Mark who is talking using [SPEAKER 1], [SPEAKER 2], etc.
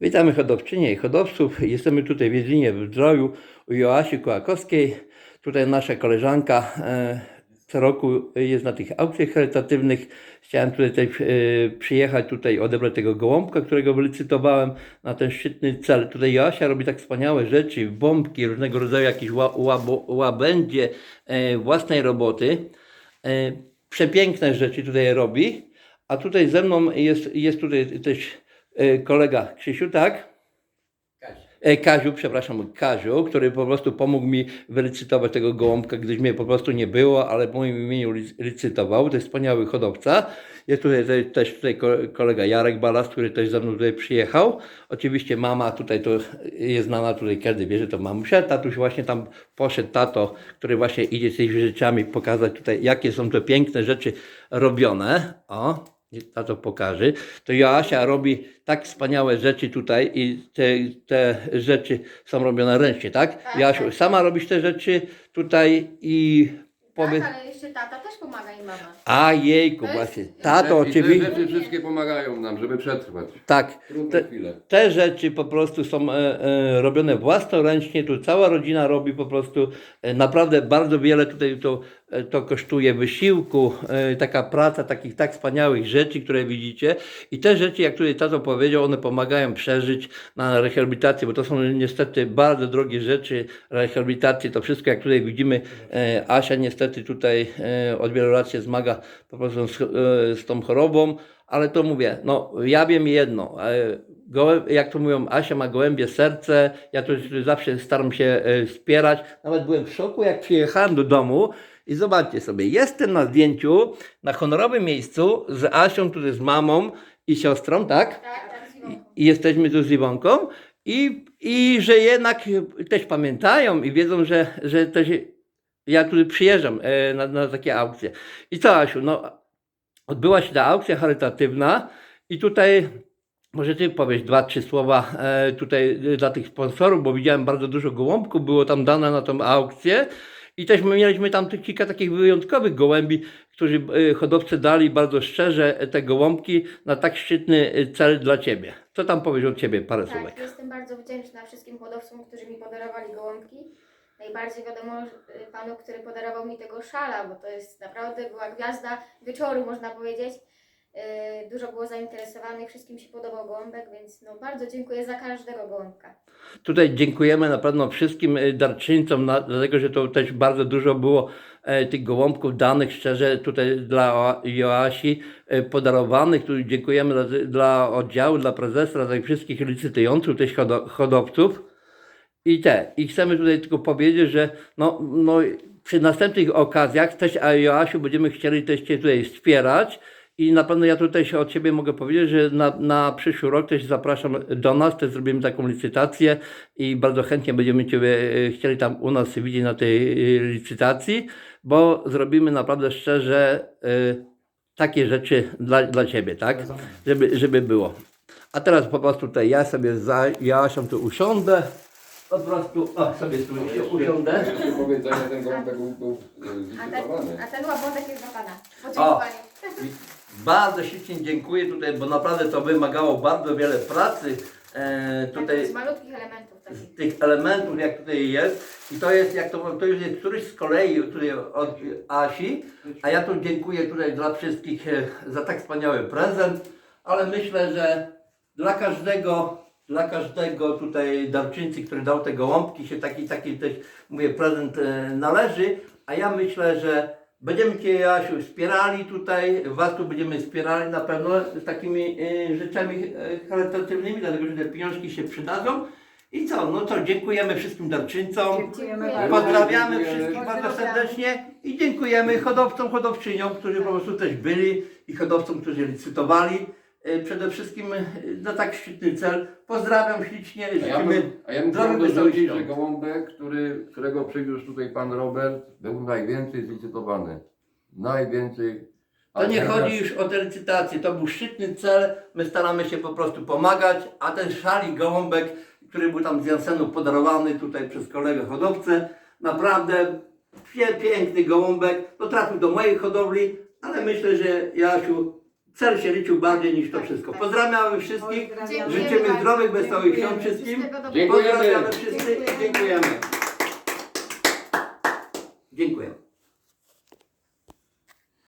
[SPEAKER 1] Witamy hodowczynie i hodowców. Jesteśmy tutaj w Wiedlinie w Zdroju u Joasi Kołakowskiej. Tutaj nasza koleżanka e, co roku jest na tych aukcjach charytatywnych. Chciałem tutaj e, przyjechać tutaj odebrać tego gołąbka, którego wylicytowałem na ten szczytny cel. Tutaj Joasia robi tak wspaniałe rzeczy, bombki, różnego rodzaju jakieś łabędzie e, własnej roboty. Przepiękne rzeczy tutaj robi. A tutaj ze mną jest, jest tutaj też kolega Krzysiu, tak? E, Kaziu, przepraszam, Kaziu, który po prostu pomógł mi wylicytować tego gołąbka, gdyż mnie po prostu nie było, ale w moim imieniu lic- licytował. To jest wspaniały hodowca. Jest tutaj te- też tutaj ko- kolega Jarek Balas, który też ze mną tutaj przyjechał. Oczywiście mama tutaj to jest znana tutaj, każdy wie, że to mamusia. Tatuś właśnie tam poszedł, tato, który właśnie idzie z tymi rzeczami pokazać tutaj, jakie są te piękne rzeczy robione. O, tato pokaże. To Joasia robi tak wspaniałe rzeczy tutaj i te, te rzeczy są robione ręcznie, tak?
[SPEAKER 2] Tak,
[SPEAKER 1] Joasiu,
[SPEAKER 2] tak.
[SPEAKER 1] sama robisz te rzeczy tutaj i powiedz...
[SPEAKER 2] Tak, ale jeszcze tata też pomaga i mama.
[SPEAKER 1] A jejku,
[SPEAKER 2] To jest-
[SPEAKER 1] właśnie. Tato
[SPEAKER 3] I te
[SPEAKER 1] oczywiście...
[SPEAKER 3] rzeczy wszystkie pomagają nam, żeby przetrwać.
[SPEAKER 1] Tak, te, te rzeczy po prostu są e, e, robione własnoręcznie, tu cała rodzina robi po prostu e, naprawdę bardzo wiele tutaj to, to kosztuje wysiłku, e, taka praca takich tak wspaniałych rzeczy, które widzicie. I te rzeczy, jak tutaj tato powiedział, one pomagają przeżyć na rehabilitację, bo to są niestety bardzo drogie rzeczy, rehabilitacje, to wszystko jak tutaj widzimy, e, Asia niestety tutaj e, od wielu lat się zmaga po prostu z, e, z tą chorobą, ale to mówię, no ja wiem jedno, e, jak to mówią, Asia ma gołębie serce, ja to zawsze staram się e, wspierać, nawet byłem w szoku jak przyjechałem do domu i zobaczcie sobie, jestem na zdjęciu na honorowym miejscu z Asią, tutaj z mamą i siostrą, tak?
[SPEAKER 2] Tak, tak, z Iwonką.
[SPEAKER 1] I jesteśmy tu z Iwonką i, i że jednak też pamiętają i wiedzą, że, że też ja tu przyjeżdżam e, na, na takie aukcje. I co Asiu, no odbyła się ta aukcja charytatywna i tutaj może ty powiesz dwa, trzy słowa e, tutaj dla tych sponsorów, bo widziałem bardzo dużo gołąbków, było tam dane na tą aukcję i też my mieliśmy tam kilka takich wyjątkowych gołębi, którzy e, hodowcy dali bardzo szczerze e, te gołąbki na tak szczytny e, cel dla ciebie. Co tam powiesz od ciebie parę słówek?
[SPEAKER 2] Tak, jestem bardzo wdzięczna wszystkim hodowcom, którzy mi podarowali gołąbki. Najbardziej wiadomo y, panu, który podarował mi tego szala, bo to jest naprawdę była gwiazda wieczoru, można powiedzieć. Y, Dużo było zainteresowanych, wszystkim się podobał gołąbek, więc no bardzo dziękuję za każdego gołąbka.
[SPEAKER 1] Tutaj dziękujemy na pewno wszystkim e, darczyńcom, dlatego że to też bardzo dużo było e, tych gołąbków danych, szczerze tutaj dla Joasi e, podarowanych. Tu dziękujemy dla, oddziału, dla prezesa, dla wszystkich licytujących, też hodo, hodowców. I te. I chcemy tutaj tylko powiedzieć, że no, no, przy następnych okazjach też Joasiu będziemy chcieli też Cię tutaj wspierać. I na pewno ja tutaj się od Ciebie mogę powiedzieć, że na, na przyszły rok też zapraszam do nas, też zrobimy taką licytację i bardzo chętnie będziemy Ciebie e, chcieli tam u nas widzieć na tej e, licytacji, bo zrobimy naprawdę szczerze e, takie rzeczy dla, dla Ciebie, tak? Żeby, żeby było. A teraz po prostu tutaj ja sobie za Joasią tu usiądę. Po prostu, o, sobie tu się usiądę.
[SPEAKER 3] Jeszcze ten był, był
[SPEAKER 2] A ten, a ten łabądek jest dla pana. Podziękowanie.
[SPEAKER 1] Bardzo ślicznie dziękuję tutaj, bo naprawdę to wymagało bardzo wiele pracy. E,
[SPEAKER 2] Tak,
[SPEAKER 1] tutaj
[SPEAKER 2] z malutkich elementów takich.
[SPEAKER 1] tych elementów, jak tutaj jest. I to jest, jak to, to już jest któryś z kolei tutaj od Asi. A ja tu dziękuję tutaj dla wszystkich e, za tak wspaniały prezent. Ale myślę, że dla każdego, dla każdego tutaj darczyńcy, który dał te gołąbki, się taki, taki też, mówię, prezent e, należy. A ja myślę, że będziemy Cię, Jasiu, wspierali tutaj, Was tu będziemy wspierali na pewno z takimi e, rzeczami e, charytatywnymi, dlatego że te pieniążki się przydadzą. I co? No to dziękujemy wszystkim darczyńcom.
[SPEAKER 2] Dziękujemy
[SPEAKER 1] Pozdrawiamy
[SPEAKER 3] Dziękujemy.
[SPEAKER 1] wszystkich bardzo
[SPEAKER 2] Pozdrawiamy.
[SPEAKER 1] serdecznie i dziękujemy hodowcom, hodowczyniom, którzy po prostu też byli i hodowcom, którzy licytowali. E, Przede wszystkim e, na tak szczytny cel. Pozdrawiam ślicznie,
[SPEAKER 3] A ja
[SPEAKER 1] życzymy
[SPEAKER 3] bym, a ja bym
[SPEAKER 1] zdrowych,
[SPEAKER 3] chciał dorzucić, że
[SPEAKER 1] świąt.
[SPEAKER 3] gołąbek, który, którego przywiózł tutaj pan Robert, był najwięcej zlicytowany. Najwięcej.
[SPEAKER 1] To nie
[SPEAKER 3] teraz-
[SPEAKER 1] chodzi już o te licytacje, to był szczytny cel, my staramy się po prostu pomagać, a ten szalik gołąbek, który był tam z Jansenu podarowany tutaj przez kolegę hodowcę, naprawdę pie, piękny gołąbek, to trafił do mojej hodowli, ale myślę, że Jasiu cel się liczył bardziej niż to
[SPEAKER 2] Tak,
[SPEAKER 1] wszystko.
[SPEAKER 2] tak.
[SPEAKER 1] Pozdrawiamy wszystkich. Życzymy zdrowych, wesołych świąt wszystkim.
[SPEAKER 3] Dziękujemy.
[SPEAKER 1] Pozdrawiamy wszyscy.
[SPEAKER 2] Dziękujemy.